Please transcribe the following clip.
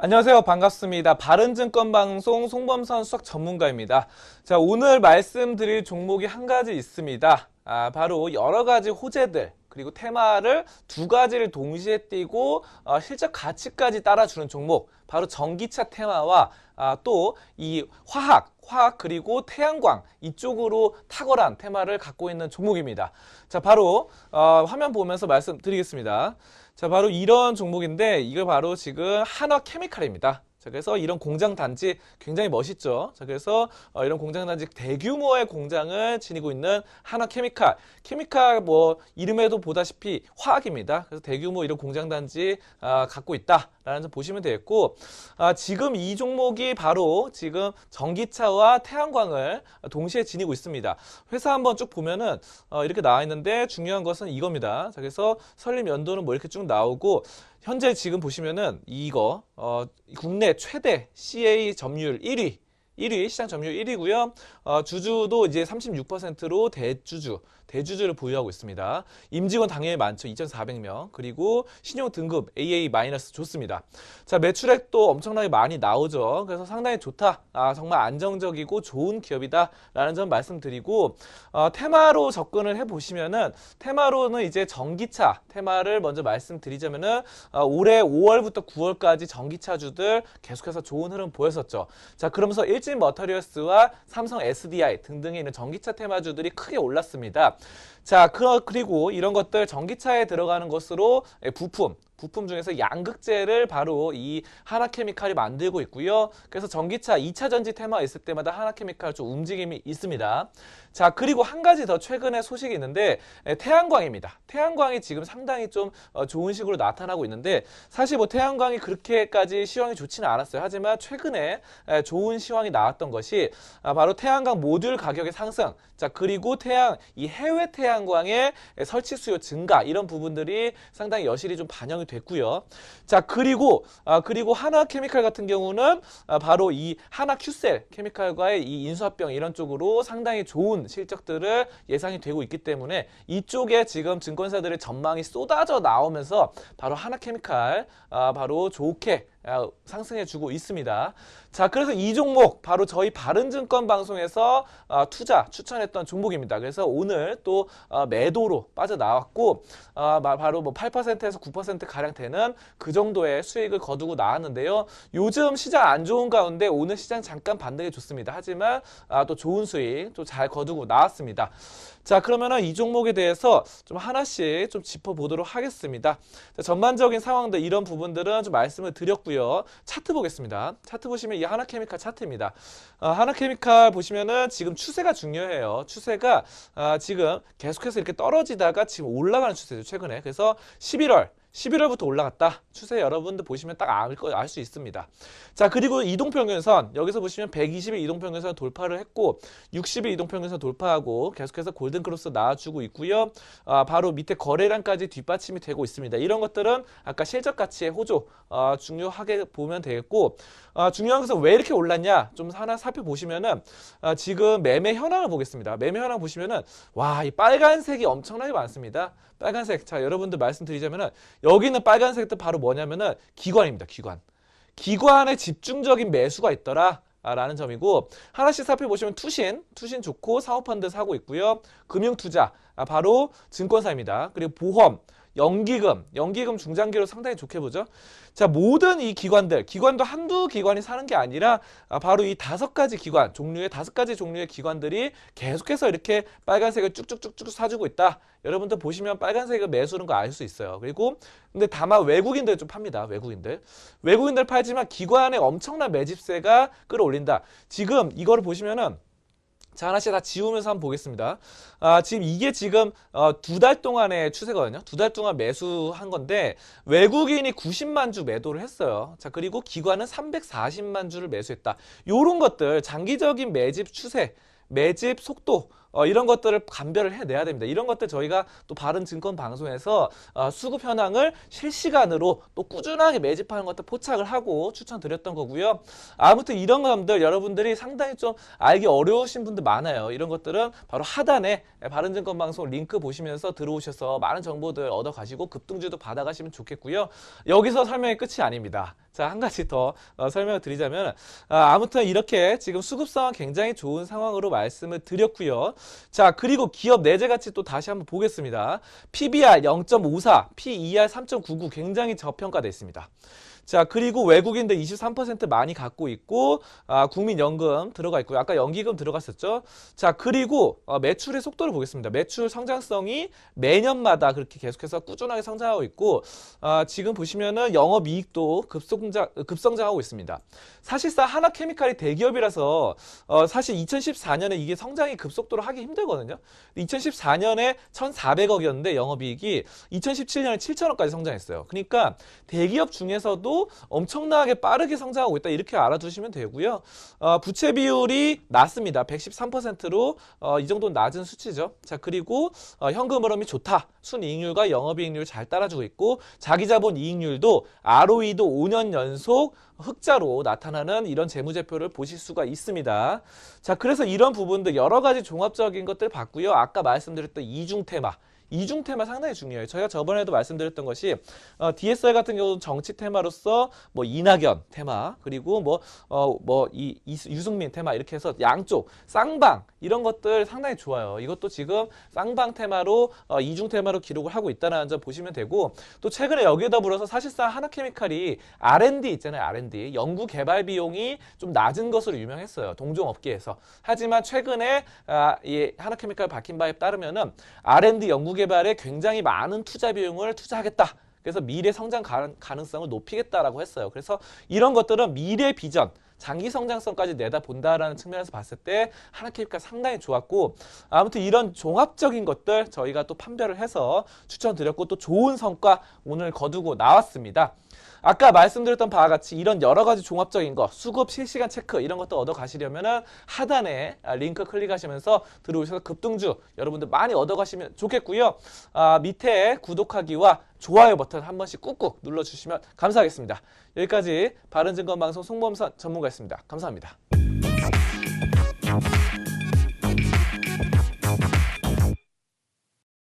안녕하세요. 반갑습니다. 바른증권 방송 송범선 수석 전문가입니다. 자, 오늘 말씀드릴 종목이 한 가지 있습니다. 아, 바로 여러 가지 호재들, 그리고 테마를 두 가지를 동시에 띄고 어, 실적 가치까지 따라주는 종목, 바로 전기차 테마와 아, 또 이 화학, 화학 그리고 태양광 이쪽으로 탁월한 테마를 갖고 있는 종목입니다. 자, 바로 어, 화면 보면서 말씀드리겠습니다. 자, 바로 이런 종목인데 이거 바로 지금 한화 케미칼입니다. 자, 그래서 이런 공장 단지 굉장히 멋있죠. 자, 그래서 어, 이런 공장 단지 대규모의 공장을 지니고 있는 한화 케미칼. 케미칼 뭐 이름에도 보다시피 화학입니다. 그래서 대규모 이런 공장 단지 아, 갖고 있다라는 점 보시면 되겠고 아, 지금 이 종목이 바로 지금 전기차와 태양광을 동시에 지니고 있습니다. 회사 한번 쭉 보면은 어, 이렇게 나와 있는데 중요한 것은 이겁니다. 자, 그래서 설립 연도는 뭐 이렇게 쭉 나오고 현재 지금 보시면은 이거 어, 국내 최대 CA 점유율 1위 1위 시장 점유율 1위고요. 어, 주주도 이제 36%로 대주주 대주주를 보유하고 있습니다. 임직원 당연히 많죠. 2,400명. 그리고 신용 등급 AA 좋습니다. 자, 매출액도 엄청나게 많이 나오죠. 그래서 상당히 좋다. 아, 정말 안정적이고 좋은 기업이다라는 점 말씀드리고 어, 테마로 접근을 해 보시면은 테마로는 이제 전기차 테마를 먼저 말씀드리자면은 어, 올해 5월부터 9월까지 전기차주들 계속해서 좋은 흐름 보였었죠. 자, 그러면서 일진 머터리얼스와 삼성 SDI 등등에 있는 전기차 테마주들이 크게 올랐습니다. 자, 그, 그리고 이런 것들 전기차에 들어가는 것으로 예, 부품, 부품 중에서 양극재를 바로 이 하나케미칼이 만들고 있고요. 그래서 전기차 2차 전지 테마 있을 때마다 하나케미칼 좀 움직임이 있습니다. 자, 그리고 한 가지 더 최근에 소식이 있는데 에, 태양광입니다. 태양광이 지금 상당히 좀 어, 좋은 식으로 나타나고 있는데 사실 뭐 태양광이 그렇게까지 시황이 좋지는 않았어요. 하지만 최근에 에, 좋은 시황이 나왔던 것이 아, 바로 태양광 모듈 가격의 상승. 자, 그리고 태양 이 해외 태양광의 에, 설치 수요 증가 이런 부분들이 상당히 여실히 좀 반영이 됐고요. 자, 그리고 아, 그리고 하나 케미칼 같은 경우는 아, 바로 이 하나 큐셀 케미칼과의 이 인수합병 이런 쪽으로 상당히 좋은 실적들을 예상이 되고 있기 때문에 이쪽에 지금 증권사들의 전망이 쏟아져 나오면서 바로 하나 케미칼 아, 바로 좋게 아, 상승해주고 있습니다. 자, 그래서 이 종목 바로 저희 바른증권 방송에서 아, 투자 추천했던 종목입니다. 그래서 오늘 또 아, 매도로 빠져나왔고 아, 마- 바로 뭐 8%에서 9% 가량 되는 그 정도의 수익을 거두고 나왔는데요. 요즘 시장 안 좋은 가운데 오늘 시장 잠깐 반등해 줬습니다. 하지만 아, 또 좋은 수익 또 잘 거두고 나왔습니다. 자, 그러면은 이 종목에 대해서 좀 하나씩 좀 짚어보도록 하겠습니다. 자, 전반적인 상황들 이런 부분들은 좀 말씀을 드렸고요. 차트 보겠습니다. 차트 보시면 이 하나케미칼 차트입니다. 아, 하나케미칼 보시면은 지금 추세가 중요해요. 추세가 아, 지금 계속해서 이렇게 떨어지다가 지금 올라가는 추세죠. 최근에. 그래서 11월 11월부터 올라갔다. 추세 여러분들 보시면 딱 알 수 있습니다. 자, 그리고 이동평균선 여기서 보시면 120일 이동평균선 돌파를 했고 60일 이동평균선 돌파하고 계속해서 골든크로스 나와주고 있고요. 아, 바로 밑에 거래량까지 뒷받침이 되고 있습니다. 이런 것들은 아까 실적 가치의 호조 아, 중요하게 보면 되겠고 아, 중요한 것은 왜 이렇게 올랐냐 좀 하나 살펴보시면은 아, 지금 매매 현황을 보겠습니다. 매매 현황 보시면은 와 이 빨간색이 엄청나게 많습니다. 빨간색 자 여러분들 말씀드리자면은 여기 있는 빨간색도 바로 뭐냐면은 기관입니다. 기관. 기관에 집중적인 매수가 있더라. 아, 라는 점이고 하나씩 살펴보시면 투신, 투신 좋고 사모펀드 사고 있고요. 금융투자, 아, 바로 증권사입니다. 그리고 보험, 연기금, 연기금 중장기로 상당히 좋게 보죠. 자, 모든 이 기관들, 기관도 한두 기관이 사는 게 아니라 아, 바로 이 다섯 가지 기관, 종류의 다섯 가지 종류의 기관들이 계속해서 이렇게 빨간색을 쭉쭉쭉쭉 사주고 있다. 여러분들 보시면 빨간색을 매수는 거 알 수 있어요. 그리고 근데 다만 외국인들 좀 팝니다. 외국인들. 외국인들 팔지만 기관의 엄청난 매집세가 끌어올린다. 지금 이거를 보시면은 자, 하나씩 다 지우면서 한번 보겠습니다. 아, 지금 이게 지금 어, 두 달 동안의 추세거든요. 두 달 동안 매수한 건데 외국인이 90만 주 매도를 했어요. 자, 그리고 기관은 340만 주를 매수했다. 요런 것들 장기적인 매집 추세 매집 속도 어, 이런 것들을 감별을 해내야 됩니다. 이런 것들 저희가 또 바른 증권 방송에서 어, 수급 현황을 실시간으로 또 꾸준하게 매집하는 것들 포착을 하고 추천드렸던 거고요. 아무튼 이런 것들 여러분들이 상당히 좀 알기 어려우신 분들 많아요. 이런 것들은 바로 하단에 바른 증권 방송 링크 보시면서 들어오셔서 많은 정보들 얻어 가시고 급등주도 받아가시면 좋겠고요. 여기서 설명이 끝이 아닙니다. 자, 한 가지 더 어, 설명을 드리자면 아, 아무튼 이렇게 지금 수급 상황 굉장히 좋은 상황으로 말씀을 드렸고요. 자, 그리고 기업 내재 가치 또 다시 한번 보겠습니다. PBR 0.54, PER 3.99 굉장히 저평가돼 있습니다. 자, 그리고 외국인들 23% 많이 갖고 있고, 아, 국민연금 들어가 있고요. 아까 연기금 들어갔었죠. 자, 그리고 어, 매출의 속도를 보겠습니다. 매출 성장성이 매년마다 그렇게 계속해서 꾸준하게 성장하고 있고, 아, 지금 보시면은 영업이익도 급성장, 급성장하고 있습니다. 사실상 하나케미칼이 대기업이라서, 어, 사실 2014년에 이게 성장이 급속도로 하기 힘들거든요. 2014년에 1,400억이었는데 영업이익이 2017년에 7천억까지 성장했어요. 그러니까 대기업 중에서도 엄청나게 빠르게 성장하고 있다 이렇게 알아두시면 되고요. 어, 부채 비율이 낮습니다. 113%로 어, 이 정도는 낮은 수치죠. 자 그리고 어, 현금 흐름이 좋다. 순이익률과 영업이익률 잘 따라주고 있고 자기자본 이익률도 ROE도 5년 연속 흑자로 나타나는 이런 재무제표를 보실 수가 있습니다. 자, 그래서 이런 부분들 여러 가지 종합적인 것들 봤고요. 아까 말씀드렸던 이중 테마. 이중 테마 상당히 중요해요. 저희가 저번에도 말씀드렸던 것이 어, DSR 같은 경우는 정치 테마로서 뭐 이낙연 테마 그리고 뭐 어 뭐 이 유승민 테마 이렇게 해서 양쪽 쌍방 이런 것들 상당히 좋아요. 이것도 지금 쌍방 테마로 어, 이중 테마로 기록을 하고 있다는 점 보시면 되고 또 최근에 여기에 더불어서 사실상 하나케미칼이 R&D 있잖아요. R&D 연구 개발 비용이 좀 낮은 것으로 유명했어요. 동종 업계에서 하지만 최근에 아, 이 하나케미칼 밝힌 바에 따르면은 R&D 연구 개발에 굉장히 많은 투자 비용을 투자하겠다. 그래서 미래 성장 가능- 가능성을 높이겠다라고 했어요. 그래서 이런 것들은 미래 비전, 장기 성장성까지 내다본다라는 측면에서 봤을 때 하나케이프가 상당히 좋았고 아무튼 이런 종합적인 것들 저희가 또 판별을 해서 추천드렸고 또 좋은 성과 오늘 거두고 나왔습니다. 아까 말씀드렸던 바와 같이 이런 여러 가지 종합적인 거, 수급 실시간 체크 이런 것도 얻어 가시려면은 하단에 아, 링크 클릭하시면서 들어오셔서 급등주 여러분들 많이 얻어 가시면 좋겠고요. 아, 밑에 구독하기와 좋아요 버튼 한 번씩 꾹꾹 눌러 주시면 감사하겠습니다. 여기까지 바른증권 방송 송범선 전문가였습니다. 감사합니다.